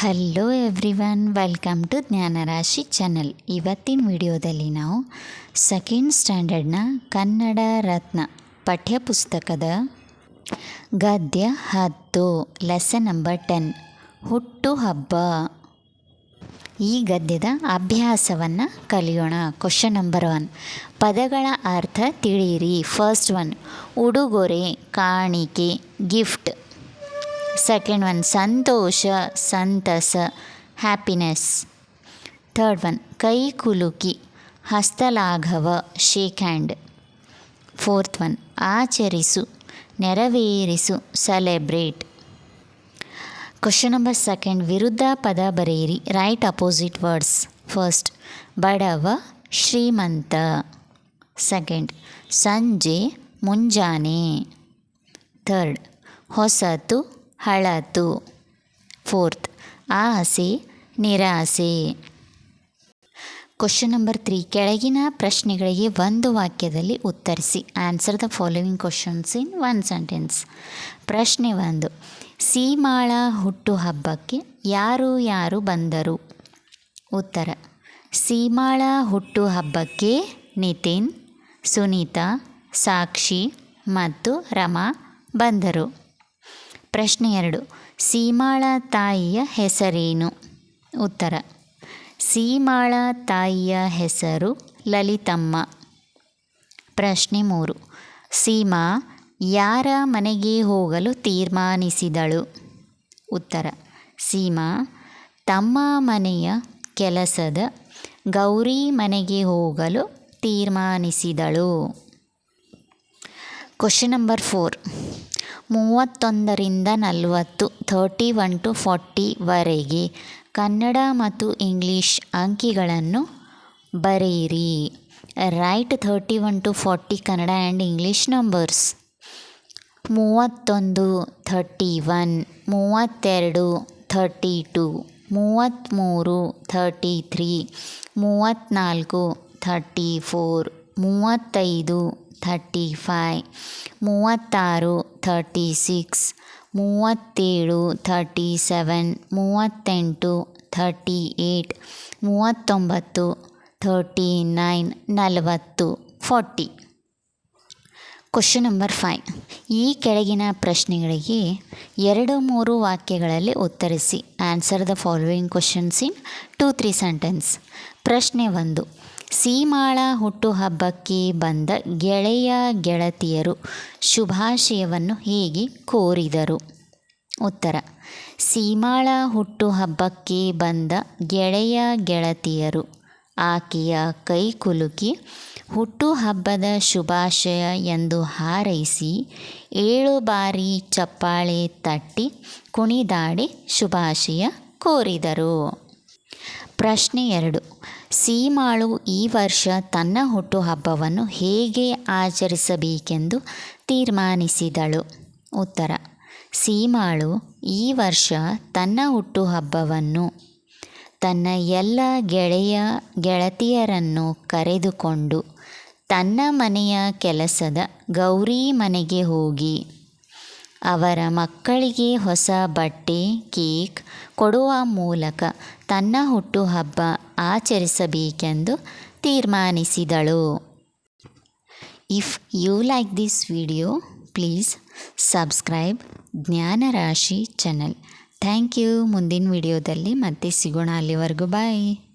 Hello everyone welcome to Jnanarashi channel ಇವತ್ತಿನ ವಿಡಿಯೋದಲ್ಲಿ ನಾವು ಸೆಕೆಂಡ್ ಸ್ಟ್ಯಾಂಡರ್ಡ್ನ ಕನ್ನಡ ರತ್ನ ಪಠ್ಯಪುಸ್ತಕದ ಗದ್ಯ ಹತ್ತು ಲೆಸನ್ ನಂಬರ್ ಟೆನ್ ಹುಟ್ಟು ಹಬ್ಬ. ಈ ಗದ್ಯದ ಅಭ್ಯಾಸವನ್ನು ಕಲಿಯೋಣ. ಕ್ವಶನ್ ನಂಬರ್ ಒನ್ ಪದಗಳ ಅರ್ಥ ತಿಳಿಯಿರಿ. ಫಸ್ಟ್ ಒನ್ ಉಡುಗೊರೆ, ಕಾಣಿಕೆ ಗಿಫ್ಟ್ ಸೆಕೆಂಡ್ ಒನ್ ಸಂತೋಷ, ಸಂತಸ ಹ್ಯಾಪಿನೆಸ್ ಥರ್ಡ್ ಒನ್ ಕೈ ಕುಲುಕಿ ಹಸ್ತಲಾಘವ ಶೇಕ್ ಹ್ಯಾಂಡ್ ಫೋರ್ತ್ ಒನ್ ಆಚರಿಸು, ನೆರವೇರಿಸು ಸೆಲೆಬ್ರೇಟ್ ಕ್ವಶನ್ ನಂಬರ್ ಸೆಕೆಂಡ್ ವಿರುದ್ಧ ಪದ ಬರೆಯಿರಿ ರೈಟ್ ಅಪೋಸಿಟ್ ವರ್ಡ್ಸ್ ಫಸ್ಟ್ ಬಡವ, ಶ್ರೀಮಂತ. ಸೆಕೆಂಡ್ ಸಂಜೆ, ಮುಂಜಾನೆ. ಥರ್ಡ್ ಹೊಸತು ಹಳತು. ಫೋರ್ತ್, ಆಸೆ, ನಿರಾಸೆ. ಕ್ವಶನ್ ನಂಬರ್ ತ್ರೀ ಕೆಳಗಿನ ಪ್ರಶ್ನೆಗಳಿಗೆ ಒಂದು ವಾಕ್ಯದಲ್ಲಿ ಉತ್ತರಿಸಿ. Answer the following questions in one sentence ಪ್ರಶ್ನೆ ಒಂದು, ಸೀಮಾಳ ಹುಟ್ಟುಹಬ್ಬಕ್ಕೆ ಯಾರು ಯಾರು ಬಂದರು? ಉತ್ತರ, ಸೀಮಾಳ ಹುಟ್ಟುಹಬ್ಬಕ್ಕೆ ನಿತಿನ್, ಸುನೀತಾ, ಸಾಕ್ಷಿ ಮತ್ತು ರಮಾ ಬಂದರು. ಪ್ರಶ್ನೆ ಎರಡು. ಸೀಮಾಳ ತಾಯಿಯ ಹೆಸರೇನು? ಉತ್ತರ. ಸೀಮಾಳ ತಾಯಿಯ ಹೆಸರು ಲಲಿತಮ್ಮ. ಪ್ರಶ್ನೆ ಮೂರು. ಸೀಮಾ ಯಾರ ಮನೆಗೆ ಹೋಗಲು ತೀರ್ಮಾನಿಸಿದಳು? ಉತ್ತರ. ಸೀಮಾ ತಮ್ಮ ಮನೆಯ ಕೆಲಸದ ಗೌರಿ ಮನೆಗೆ ಹೋಗಲು ತೀರ್ಮಾನಿಸಿದಳು. ಕ್ವಶನ್ ನಂಬರ್ ಫೋರ್ ಮೂವತ್ತೊಂದರಿಂದ ನಲವತ್ತು ಥರ್ಟಿ ಒನ್ ಟು ಫಾರ್ಟಿವರೆಗೆ ಕನ್ನಡ ಮತ್ತು ಇಂಗ್ಲೀಷ್ ಅಂಕಿಗಳನ್ನು ಬರೆಯಿರಿ. Write thirty one to forty Kannada and English numbers ಮೂವತ್ತೊಂದು ಥರ್ಟಿ ಒನ್ ಮೂವತ್ತೆರಡು ಥರ್ಟಿ ಟು ಮೂವತ್ತ್ಮೂರು ಥರ್ಟಿ ತ್ರೀ ಮೂವತ್ತ್ನಾಲ್ಕು ಥರ್ಟಿ ಫೋರ್ ಮೂವತ್ತೈದು ಥರ್ಟಿ ಫೈ ಮೂವತ್ತಾರು ಥರ್ಟಿ ಸಿಕ್ಸ್ ಮೂವತ್ತೇಳು ಥರ್ಟಿ ಸೆವೆನ್ ಮೂವತ್ತೆಂಟು ಥರ್ಟಿ ಏಯ್ಟ್ ಮೂವತ್ತೊಂಬತ್ತು ಥರ್ಟಿ ನೈನ್ ನಲವತ್ತು ಫೋರ್ಟಿ ಕ್ವಶನ್ ನಂಬರ್ ಫೈವ್ ಈ ಕೆಳಗಿನ ಪ್ರಶ್ನೆಗಳಿಗೆ ಎರಡು ಮೂರು ವಾಕ್ಯಗಳಲ್ಲಿ ಉತ್ತರಿಸಿ. Answer the following questions in two three sentence ಪ್ರಶ್ನೆ ಒಂದು. ಸೀಮಾಳ ಹುಟ್ಟುಹಬ್ಬಕ್ಕೆ ಬಂದ ಗೆಳೆಯ ಗೆಳತಿಯರು ಶುಭಾಶಯವನ್ನು ಹೇಗೆ ಕೋರಿದರು? ಉತ್ತರ, ಸೀಮಾಳ ಹುಟ್ಟುಹಬ್ಬಕ್ಕೆ ಬಂದ ಗೆಳೆಯ ಗೆಳತಿಯರು ಆಕೆಯ ಕೈ ಕುಲುಕಿ ಹುಟ್ಟುಹಬ್ಬದ ಶುಭಾಶಯ ಎಂದು ಹಾರೈಸಿ ಏಳು ಬಾರಿ ಚಪ್ಪಾಳೆ ತಟ್ಟಿ ಕುಣಿದಾಡಿ ಶುಭಾಶಯ ಕೋರಿದರು. ಪ್ರಶ್ನೆ ಎರಡು ಸೀಮಾಳು ಈ ವರ್ಷ ತನ್ನ ಹುಟ್ಟುಹಬ್ಬವನ್ನು ಹೇಗೆ ಆಚರಿಸಬೇಕೆಂದು ತೀರ್ಮಾನಿಸಿದಳು. ಉತ್ತರ, ಸೀಮಾಳು ಈ ವರ್ಷ ತನ್ನ ಹುಟ್ಟುಹಬ್ಬವನ್ನು ತನ್ನ ಎಲ್ಲ ಗೆಳೆಯ, ಗೆಳತಿಯರನ್ನು ಕರೆದುಕೊಂಡು ತನ್ನ ಮನೆಯ ಕೆಲಸದ ಗೌರಿ ಮನೆಗೆ ಹೋಗಿ ಅವರ ಮಕ್ಕಳಿಗೆ ಹೊಸ ಬಟ್ಟೆ, ಕೇಕ್ ಕೊಡುವ ಮೂಲಕ ತನ್ನ ಹುಟ್ಟುಹಬ್ಬ ಆಚರಿಸಬೇಕೆಂದು ತೀರ್ಮಾನಿಸಿದಳು. If you like this video please subscribe Jnanarashi channel thank you ಮುಂದಿನ ವಿಡಿಯೋದಲ್ಲಿ ಮತ್ತೆ ಸಿಗೋಣ. ಅಲ್ಲಿವರೆಗೂ ಬಾಯ್